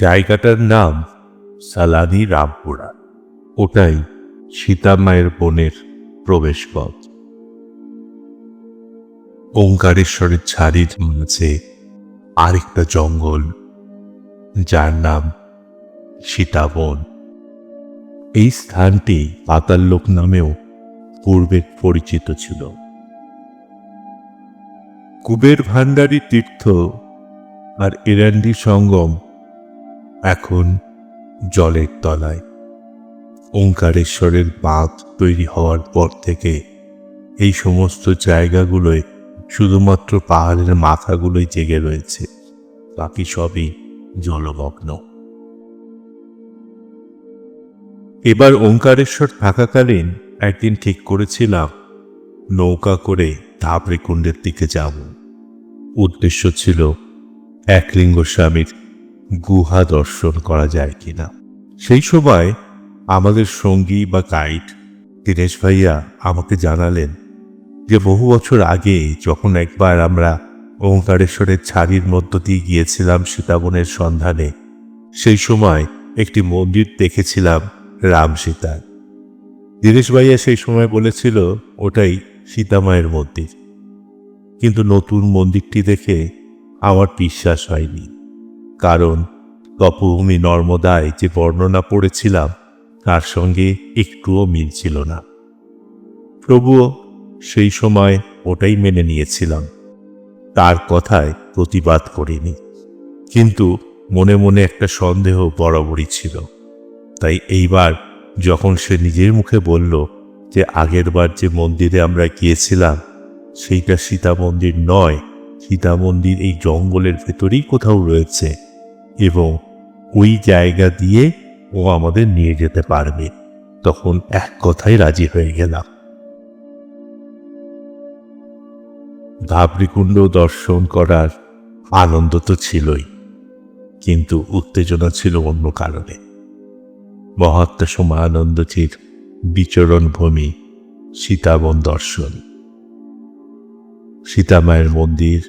জায়গাটার নাম সালানি রামপুরা। ওটাই সীতামায়ের বনের প্রবেশপথ। ওঙ্কারেশ্বরের ছাড়ির মাঝে আরেকটা জঙ্গল, যার নাম সীতাবন এই স্থানটি পাতাল লোক নামেও পূর্বে পরিচিত ছিল। কুবের ভান্ডারী তীর্থ আর এরান্ডি সঙ্গম এখন জলের তলায়। ওঙ্কারেশ্বরের বাঁধ তৈরি হওয়ার পর থেকে এই সমস্ত জায়গাগুলোয় শুধুমাত্র পাহাড়ের মাথাগুলোই জেগে রয়েছে। বাকি সবই জলমগ্ন। এবার ওঙ্কারেশ্বর থাকাকালীন একদিন ঠিক করেছিলাম নৌকা করে ধাপড়ে কুণ্ডের দিকে যাব। উদ্দেশ্য ছিল একলিঙ্গ স্বামীর গুহা দর্শন করা যায় কিনা। সেই সময় আমাদের সঙ্গী বা গাইড দীনেশ ভাইয়া আমাকে জানালেন যে বহু বছর আগে যখন একবার আমরা ওঙ্কারেশ্বরের ছাড়ির মধ্য দিয়ে গিয়েছিলাম সীতাবনের সন্ধানে, সেই সময় একটি মন্দির দেখেছিলাম রাম সীতার। দীনেশ ভাইয়া সেই সময় বলেছিল, ওটাই সীতামায়ের মন্দির। কিন্তু নতুন মন্দিরটি দেখে আমার বিশ্বাস হয়নি। কারণ তপভূমি নর্মদায় যে বর্ণনা পড়েছিলাম, তার সঙ্গে একটুও মিল ছিল না। প্রভুও সেই সময় ওটাই মেনে নিয়েছিলাম। তার কথায় প্রতিবাদ করিনি। কিন্তু মনে মনে একটা সন্দেহ বরাবরই ছিল। তাই এইবার যখন সে নিজের মুখে বলল যে আগেরবার যে মন্দিরে আমরা গিয়েছিলাম, সেইটা সীতা মন্দির নয় সীতা মন্দির এই জঙ্গলের ভেতরেই কোথাও রয়েছে। এবং ওই জায়গা দিয়ে ও আমাদের নিয়ে যেতে পারবে। তখন এক কথায় রাজি হয়ে গেলাম। ধাবরিকুণ্ড দর্শন করার আনন্দ তো ছিলই, কিন্তু উত্তেজনা ছিল অন্য কারণে। মহাত্মা সমানন্দজির বিচরণ ভূমি সীতাবন দর্শন। সীতামায়ের মন্দির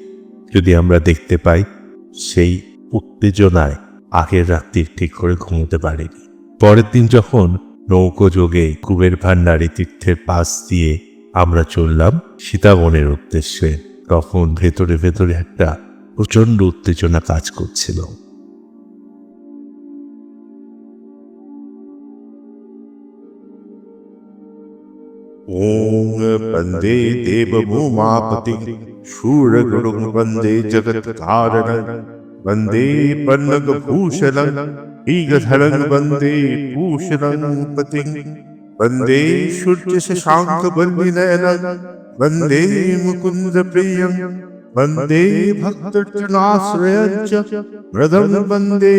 যদি আমরা দেখতে পাই, সেই উত্তেজনায় আগের রাত্রির ঠিক করে ঘুমোতে পারিনি পরের দিন যখন নৌকো যোগে কুবের ভান্ডারী তীর্থের পাশ দিয়ে আমরা চললাম সীতাবনের উদ্দেশ্যে তখন ভেতরে ভেতরে একটা প্রচণ্ড উত্তেজনা কাজ করছিল ॐ वन्दे देवभूमापति शूरगुरुं वन्दे जगत्कारणं वंदे पन्नगभूषणं ईगधरं वंदे भूषणं पतिं वंदे सूर्यशशाङ्कवल्लिनयनं वंदे मुकुन्दप्रियं वंदे भक्त वृदं वंदे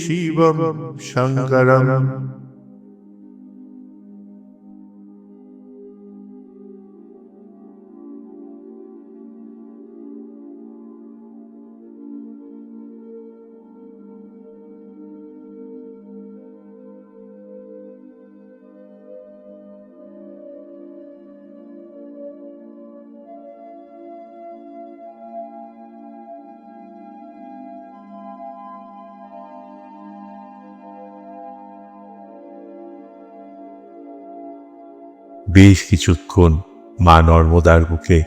शिवं शङ्करम् বেশ কিছুক্ষণ মা নর্মদার বুকে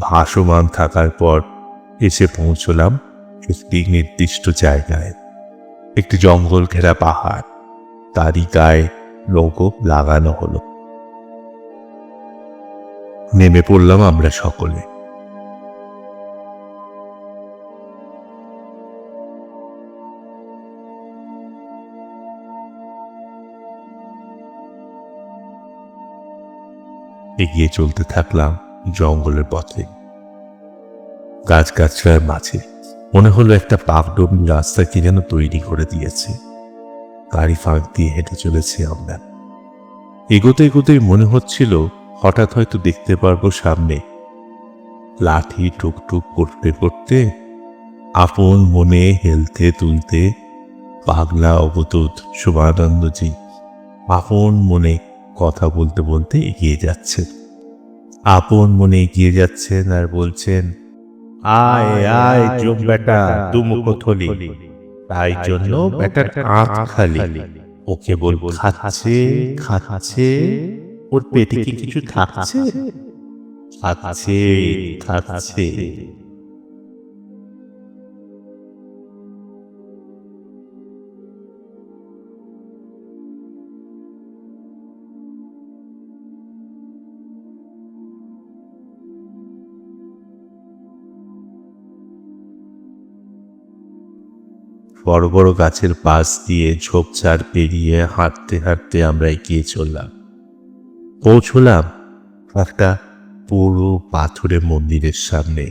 ভাসমান থাকার পর এসে পৌঁছলাম একটি নির্দিষ্ট জায়গায়। একটি জঙ্গল ঘেরা পাহাড়। তারই গায়ে লোগো লাগানো হলো। নেমে পড়লাম আমরা সকলে। এগিয়ে চলতে থাকলাম জঙ্গলের পথে। গাছগাছড়ার মাঝে মনে হলো একটা পাকডমি রাস্তা কি যেন তৈরি করে দিয়েছে। গাড়ি ফাঁক দিয়ে হেঁটে চলেছি আমরা। এগোতে এগোতেই মনে হচ্ছিল হঠাৎ হয়তো দেখতে পারব সামনে। লাঠি টুকটুক করতে করতে আপন মনে হেলতে তুলতে পাগলা অবতুত শুভানন্দজি আপন মনে কথা বলতে বলতে এগিয়ে যাচ্ছেন আপন মনে এগিয়ে যাচ্ছেন আর বলছেন আয় আয় চোখ বেটা দুমুখ থলি। তাই জন্য ব্যাটার আঁত খালি। ও কেবল খাচ্ছে খাচ্ছে ওর পেটে কি কিছু থাকছে? খাচ্ছে খাচ্ছে বড় বড় গাছের পাশ দিয়ে ঝোপঝাড় পেরিয়ে হাঁটতে হাঁটতে আমরা এগিয়ে চললাম। পৌঁছলাম একটা পুরো পাথুরে মন্দিরের সামনে।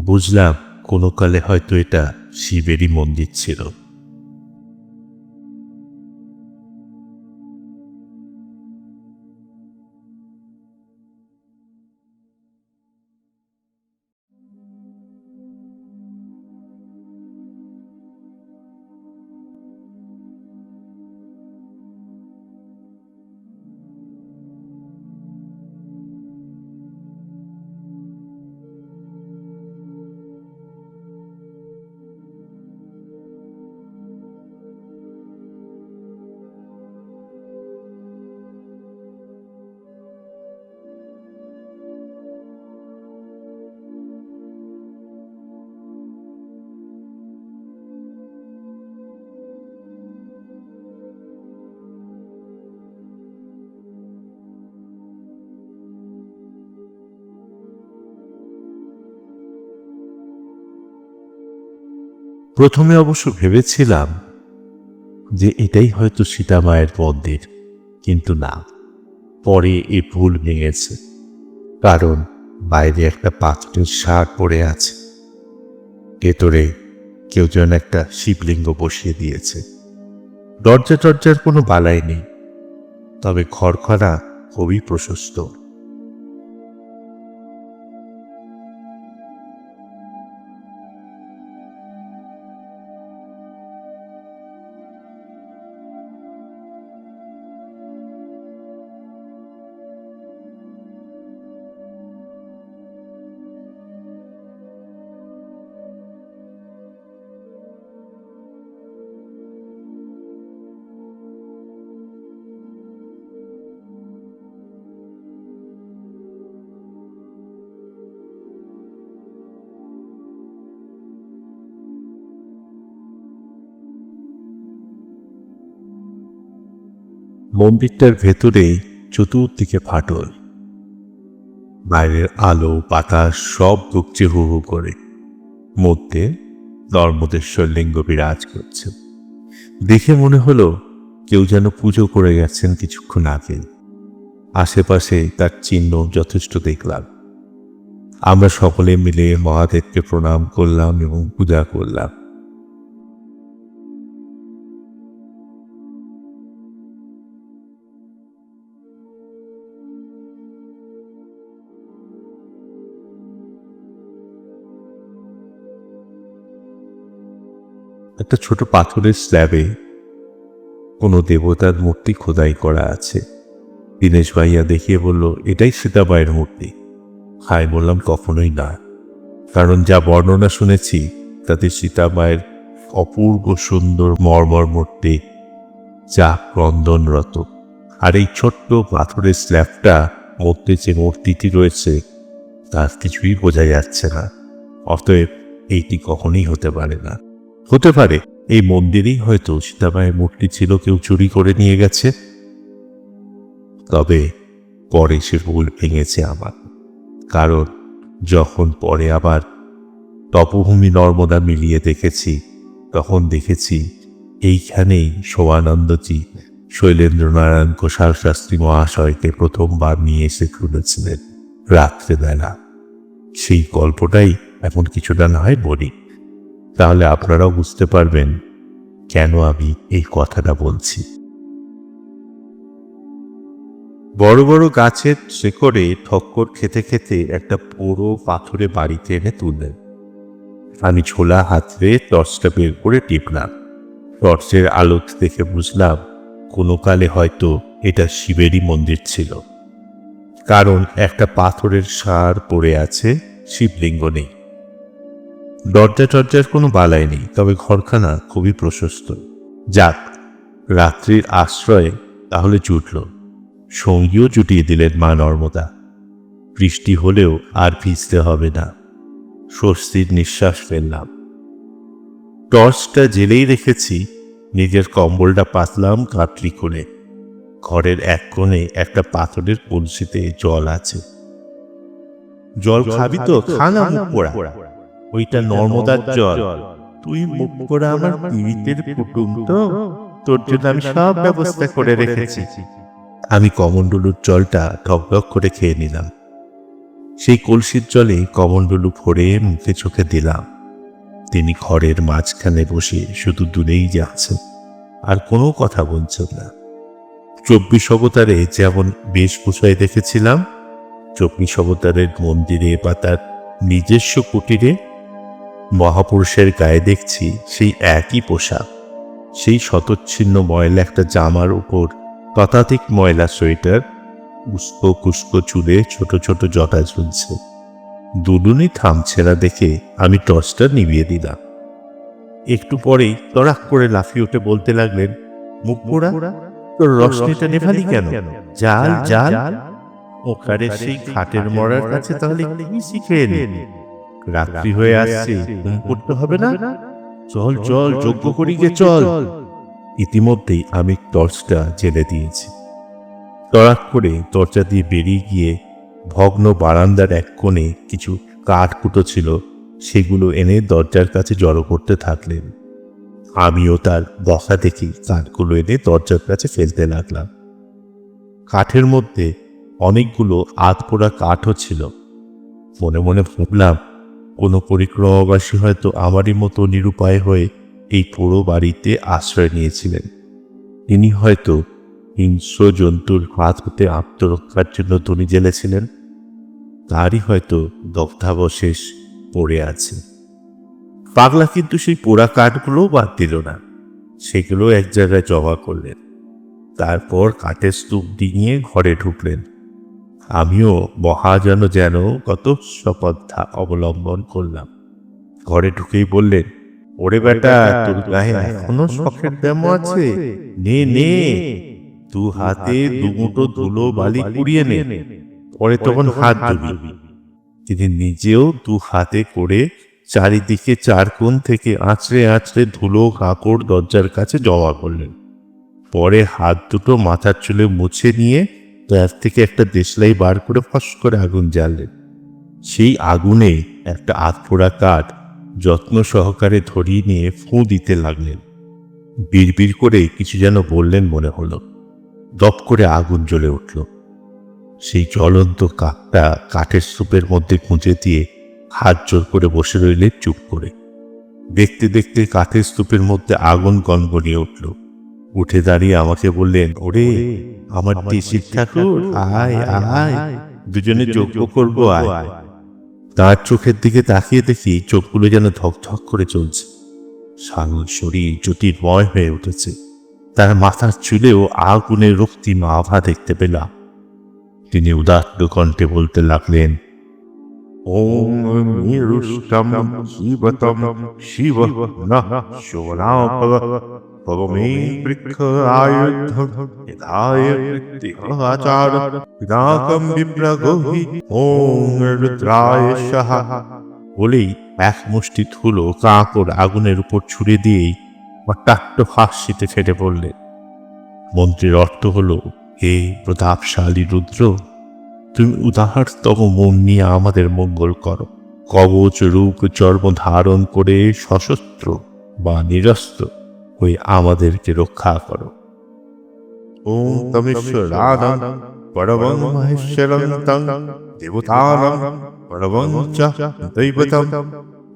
বুঝলাম কোনো কালে হয়তো এটা শিবেরই মন্দির ছিল। প্রথমে অবশ্য ভেবেছিলাম যে এটাই হয়তো সীতামায়ের মন্দির, কিন্তু না। পরে এ ভুল ভেঙেছে, কারণ বাইরে একটা পাথরের সার পড়ে আছে। ভেতরে কেউ যেন একটা শিবলিঙ্গ বসিয়ে দিয়েছে। দরজা টরজার কোনো বালাই নেই, তবে ঘরখানা খুবই প্রশস্ত। মন্দিরটার ভেতরে চতুর্দিকে ফাটল। বাইরের আলো, বাতাস, সব ডুবছে হু হু করে। মধ্যে নর্মদেশ্বর লিঙ্গ বিরাজ করছে। দেখে মনে হলো কেউ যেন পুজো করে গেছেন কিছুক্ষণ আগে। আশেপাশে তার চিহ্ন যথেষ্ট দেখলাম। আমরা সকলে মিলে মহাদেবকে প্রণাম করলাম এবং পূজা করলাম। একটা ছোট পাথরের স্ল্যাবে কোনো দেবতার মূর্তি খোদাই করা আছে। দীনেশ ভাইয়া দেখিয়ে বলল, এটাই সীতাবাইয়ের মূর্তি। হাই বললাম, কখনোই না। কারণ যা বর্ণনা শুনেছি, তাতে সীতামায়ের অপূর্ব সুন্দর মর্মর মূর্তি যা ক্রন্দনরত। আর এই ছোট্ট পাথরের স্ল্যাবটা মধ্যে যে মূর্তিটি রয়েছে, তার কিছুই বোঝা যাচ্ছে না। অতএব, এইটি কখনোই হতে পারে না। হতে পারে, এই মন্দিরেই হয়তো সীতামায়ের মূর্তি ছিল কেউ চুরি করে নিয়ে গেছে। তবে পরে সে ভুল ভেঙেছে আমার। কারণ যখন পরে আবার তপভূমি নর্মদা মিলিয়ে দেখেছি, তখন দেখেছি এইখানেই সোয়ানন্দজি শৈলেন্দ্রনারায়ণ ঘোষাল শাস্ত্রী মহাশয়কে প্রথমবার নিয়ে এসে তুলেছিলেন রাত্রেবেলা। সেই গল্পটাই এখন কিছুটা না হয় বলি। তাহলে আপনারাও বুঝতে পারবেন কেন আমি এই কথাটা বলছি। বড় বড় গাছের শেকড়ে ঠক্কর খেতে খেতে একটা পুরো পাথরে বাড়িতে এনে তুললেন। আমি ছোলা হাতরে টর্চটা বের করে টিপলাম। টর্চের আলো দেখে বুঝলাম কোনো কালে হয়তো এটা শিবেরই মন্দির ছিল। কারণ একটা পাথরের সার পড়ে আছে, শিবলিঙ্গ নেই। দরজা টরজার কোনো বালাই নেই তবে ঘরখানা খুবই প্রশস্ত। যাক রাত্রির আশ্রয়ে তাহলে জুটল। সঙ্গীও জুটিয়ে দিলেন মা নর্মদা। বৃষ্টি হলেও আর ভিজতে হবে না। স্বস্তির নিঃশ্বাস ফেললাম। টর্চটা জেলেই রেখেছি নিজের কম্বলটা পাতলাম কাটলি করে। ঘরের এক কোণে একটা পাথরের কলসিতে জল আছে। জল খাবি তো খানা মুখ পোড়া। ওইটা নর্মদার জল। তুই মুখ পোড়া আমার পীড়িতের কুটুম তো। তোর জন্য আমি সব ব্যবস্থা করে রেখেছি। আমি কমণ্ডলুর জলটা ঢকঢক করে খেয়ে নিলাম। সেই কলসির জলে কমণ্ডলু ভরে মুখে চোখে দিলাম। তিনি ঘরের মাঝখানে বসে শুধু দূরেই যাচ্ছেন আর কোনো কথা বলছেন না। চব্বিশ অবতারে যেমন বেশ বেশভূষায় দেখেছিলাম চব্বিশ অবতারের মন্দিরে বা তার নিজস্ব কুটিরে মহাপুরুষের গায়ে দেখছি সেই একই পোশাক। সেই শতচ্ছিন্ন ময়লা একটা জামার উপর। ততাধিক ময়লা সোয়েটার উস্কো কুস্কো চুলে ছোট ছোট জটা ঝুলছে। দুলুনি থামছে না দেখে আমি টর্চটা নিভিয়ে দিলাম। একটু পরেই তড়াক করে লাফিয়ে উঠে বলতে লাগলেন মুখ পোড়া তোর রশ্মিটা নেভালি কেন? জাল জাল ওখানে সেই খাটের মরার কাছে তাহলে কি শিখে রাত্রি হয়ে আসছে। ঘুম পড়তে হবে না? চল চল যজ্ঞ করি গে চল। ইতিমধ্যেই আমি টর্চটা জেলে দিয়েছি। তড়াক করে দরজা দিয়ে বেরিয়ে গিয়ে ভগ্ন বারান্দার এক কোণে কিছু কাঠ কুটো ছিল। সেগুলো এনে দরজার কাছে জড়ো করতে থাকলেন। আমিও তার বসা দেখি কাঠগুলো এনে দরজার কাছে ফেলতে লাগলাম। কাঠের মধ্যে অনেকগুলো আধ পোড়া কাঠও ছিল। মনে মনে ভাবলাম কোনো পরিক্রমাবাসী হয়তো আমারই মতো নিরুপায় হয়ে এই পুরো বাড়িতে আশ্রয় নিয়েছিলেন। তিনি হয়তো হিংস্র জন্তুর হাত হতে আত্মরক্ষার জন্য ধনী জেলেছিলেন। তারই হয়তো দগ্ধাবশেষ পড়ে আছে। পাগলা কিন্তু সেই পোড়া কাঠগুলোও বাদ দিল না। সেগুলো এক জায়গায় জমা করলেন। তারপর কাঠের স্তূপ ডিঙিয়ে ঘরে ঢুকলেন। আমিও মহাজন যেন কত সপদ্ধা অবলম্বন করলাম। ঘরে ঢুকেই বললেন, ওরে বেটা, তোর গায়ে এখনও শখের ব্যায়াম আছে? নে নে। দু হাতে দুমুটো ধুলো বালি কুড়িয়ে নে। পরে তখন হাত ধুবি। তিনি নিজেও দু হাতে করে চারিদিকে চার কোণ থেকে আঁচড়ে আঁচড়ে ধুলো কাকড় দরজার কাছে জমা করলেন। পরে হাত দুটো মাথার চুলে মুছে নিয়ে তার থেকে একটা দেশলাই বার করে ফস করে আগুন জ্বাললেন। সেই আগুনে একটা আধপোড়া কাঠ যত্ন সহকারে ধরিয়ে নিয়ে ফুঁ দিতে লাগলেন। বিড়বিড় করে কিছু যেন বললেন মনে হলো। দপ করে আগুন জ্বলে উঠল। সেই জ্বলন্ত কাকটা কাঠের স্তূপের মধ্যে খুঁজে দিয়ে হাত জোর করে বসে রইলেন চুপ করে। দেখতে দেখতে কাঠের স্তূপের মধ্যে আগুন গনগনিয়ে উঠল। উঠে দাঁড়িয়ে আমাকে বললেন ওরে আমার দেশির ঠাকুর আয় আয় দুজনে যজ্ঞ করব আয় তার চোখের দিকে তাকিয়ে দেখি চোখগুলো যেন ধকধক করে চলছে সাগর শরীর জ্যোতির্ময় হয়ে উঠেছে তার মাথার চুলেও আগুনের রক্তিম আভা দেখতে পেলাম তিনি উদাত্ত কণ্ঠে বলতে লাগলেন ওম নিরুষ্টম শিবতম শিব নঃ শোনাপব বিপ্রগোহি ওম রুদ্রায় সাহা বলেই এক মুষ্টি ধুলো কাঁকড় আগুনের উপর ছুড়ে দিয়েই হঠাৎ হাসিতে ফেটে পড়লেন মন্ত্রীর অর্থ হলো হে প্রতাপশালী রুদ্র তুমি উদাহরতম মন নিয়ে আমাদের মঙ্গল করো কবচ রূপ চর্ম ধারণ করে সশস্ত্র বা নিরস্ত্র হয়ে আমাদেরকে রক্ষা করো। ওম তমেশ্বরাদং পরমং মহেশ্বরং তং পরমং চ দৈবতম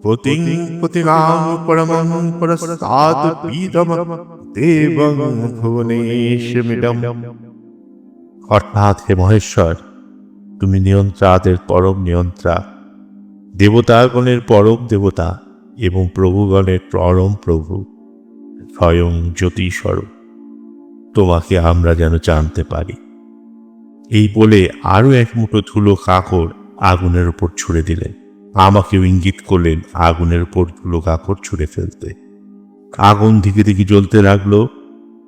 পতিং পতিনাং পরমং পরস্তাদ পীদম দেবং ভুবনেশমিদম অর্থাৎ হে মহেশ্বর তুমি নিয়ন্ত্রাদের পরম নিয়ন্ত্রা দেবতাগণের পরম দেবতা এবং প্রভুগণের পরম প্রভু। স্বয়ং জ্যোতি স্বরূপ তোমাকে আমরা যেন জানতে পারি। এই বলে আরও এক মুঠো ধুলো কাকড় আগুনের উপর ছুড়ে দিলেন। আমাকেও ইঙ্গিত করলেন আগুনের উপর ধুলো কাকড় ছুঁড়ে ফেলতে। আগুন ধীরে ধীরে জ্বলতে লাগল।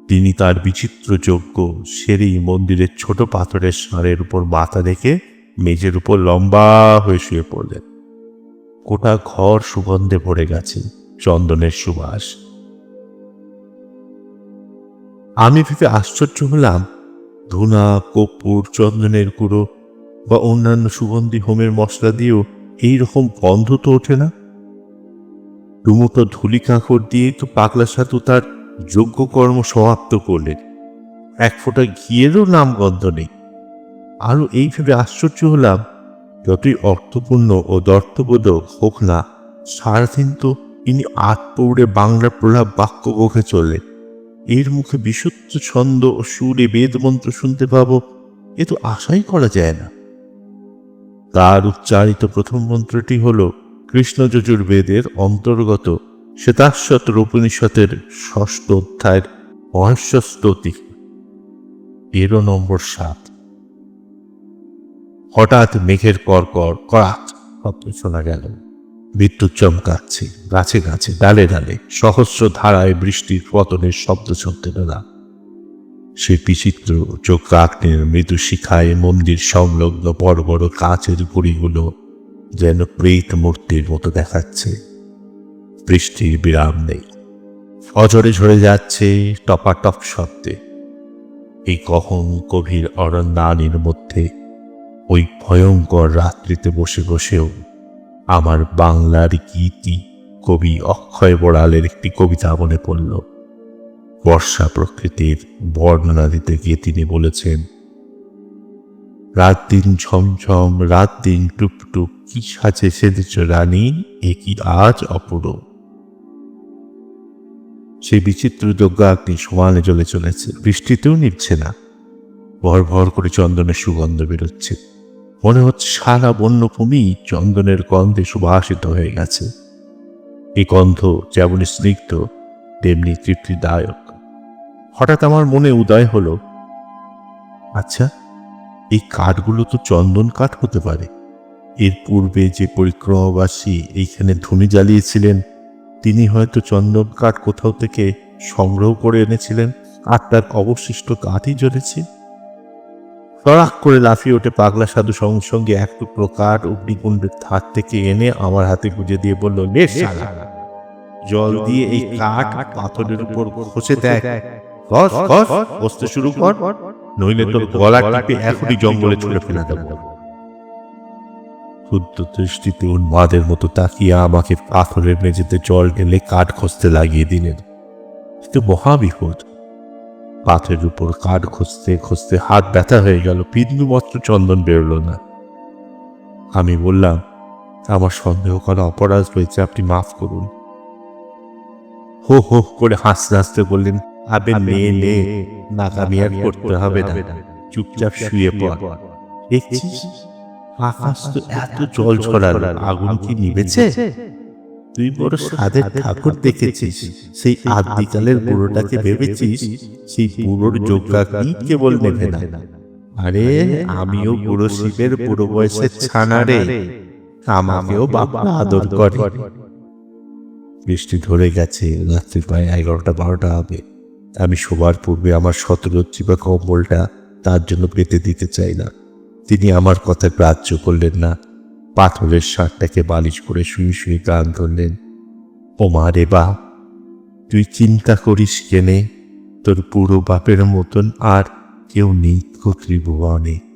তিনি তার বিচিত্র যজ্ঞ সেরেই মন্দিরের ছোট পাথরের সারের উপর মাথা রেখে মেঝের উপর লম্বা হয়ে শুয়ে পড়লেন। গোটা ঘর সুগন্ধে ভরে গেছে। চন্দনের সুবাস। আমি ভেবে আশ্চর্য হলাম। ধুনা, কর্পূর, চন্দনের গুঁড়ো বা অন্যান্য সুগন্ধি হোমের মশলা দিয়েও এই রকম গন্ধ তো ওঠে না। ডুমুটো ধুলি কাঁকড় দিয়ে তো পাগলা সাধু তার যোগ্য কর্ম সমাপ্ত করলেন। এক ফোঁটা ঘিয়েরও নাম গন্ধ নেই। আরও এই ভেবে আশ্চর্য হলাম, যতই অর্থপূর্ণ ও দর্থবোধক হোক না, সারাদিন তো ইনি আটপৌড়ে বাংলার প্রলাপ বাক্য বকে চললেন। এর মুখে বিশুদ্ধ ছন্দ ও সুরে বেদমন্ত্র শুনতে পাবো, এ তো আশাই করা যায় না। তার উচ্চারিত প্রথম মন্ত্রটি হল কৃষ্ণ যজুর্বেদের অন্তর্গত শ্বেতাশ্বতর উপনিষদের ষষ্ঠ অধ্যায়ের মহাস্যস্তুতি এরও নম্বর সাত। হঠাৎ মেঘের কর কর করাত শব্দ শোনা গেল। বিদ্যুৎ চমকাচ্ছে, গাছে গাছে, ডালে ডালে, সহস্র ধারায় বৃষ্টির পতনের শব্দ শুনতে পেলাম। সে বিচিত্র চোখ চোখাগ্নের মৃদু শিখায় মন্দির সংলগ্ন বড় বড় কাঁচের গুড়িগুলো যেন প্রেত মূর্তির মতো দেখাচ্ছে। বৃষ্টির বিরাম নেই। অজরে ঝরে যাচ্ছে টপাটপ শব্দে। এই কখন গভীর অরণ্যানির মধ্যে ওই ভয়ঙ্কর রাত্রিতে বসে বসেও আমার বাংলার গীতি কবি অক্ষয় বড়ালের একটি কবিতা মনে পড়ল। বর্ষা প্রকৃতির বর্ণনা দিতে গিয়ে তিনি বলেছেন রাত দিন ঝমঝম রাত দিন টুপ টুপ কি সাজে সেদেছ রানী, এ কি আজ অপূর্ব সেই বিচিত্র যজ্ঞাগ্নি সমানে জ্বলে চলেছে, বৃষ্টিতেও নিচ্ছে না। ভর ভর করে চন্দনের সুগন্ধ বেরোচ্ছে। মনে হচ্ছে সারা বন্যভূমি চন্দনের গন্ধে সুবাসিত হয়ে গেছে। এই গন্ধ যেমন স্নিগ্ধ, তেমনি তৃপ্তিদায়ক। হঠাৎ আমার মনে উদয় হলো আচ্ছা এই কাঠগুলো তো চন্দন কাঠ হতে পারে। এর পূর্বে যে পরিক্রমাবাসী এইখানে ধুনি জ্বালিয়েছিলেন, তিনি হয়তো চন্দন কাঠ কোথাও থেকে সংগ্রহ করে এনেছিলেন। আর তার অবশিষ্ট কাঠই জ্বলেছে। তড়াক করে লাফিয়ে ওঠে পাগলা সাধু সঙ্গে সঙ্গে এক টুকরো কাঠ অগ্নিকুণ্ডের ধার থেকে এনে আমার হাতে গুজে দিয়ে বলল নে জল দিয়ে এই কাঠ পাথরের উপর ঘষে দেখ ঘষ ঘষ বসতে শুরু কর। নইলে তোর গলা টিপে এখনই জঙ্গলে ছুড়ে ফেলে দেব। শুদ্ধ দৃষ্টিতে উন্মাদের মতো তাকিয়ে আমাকে পাথরের মেঝেতে জল ঢেলে কাঠ খসতে লাগিয়ে দিলেন। কিন্তু মহাবিপদ পাথরের উপর কাঠ খুঁজতে খুঁজতে হাত ব্যথা হয়ে গেল বিন্দু মাত্র চন্দন বেরোলো না। আমি বললাম আমার সন্দেহ করা অপরাধ রয়েছে আপনি মাফ করুন। হো হো করে হাসতে হাসতে বললেন আবে নে নে নাকামি আর করতে হবে না। চুপচাপ শুয়ে পড়। দেখছিস? আকাশ তো এত জল ছড়ালো। আগুন কি নিভেছে? তুই বড় সাধের ঠাকুর দেখেছিস? সেই আদিকালের বুড়োটাকে ভেবেছিস? সেই বুড়োর যোগ্যাগ্নি কেবল নেভে না। আরে, আমিও বুড়ো শিবের বুড়ো বয়সের ছানা রে। আমাকেও বাবা আদর করে। বৃষ্টি ধরে গেছে। রাত্রি প্রায় এগারোটা, বারোটা হবে। আমি শোবার পূর্বে আমার শতরজ্জি বা কম্বলটা তার জন্য পেতে দিতে চাই না। তিনি আমার কথা গ্রাহ্য করলেন না। পাথরের শার্টটাকে বালিশ করে শুয়ে শুয়ে গান ধরলেন। ও মা রে বা, তুই চিন্তা করিস কেনে, তোর পুরো বাপের মতন আর কেউ নেই ত্রিভুবনে।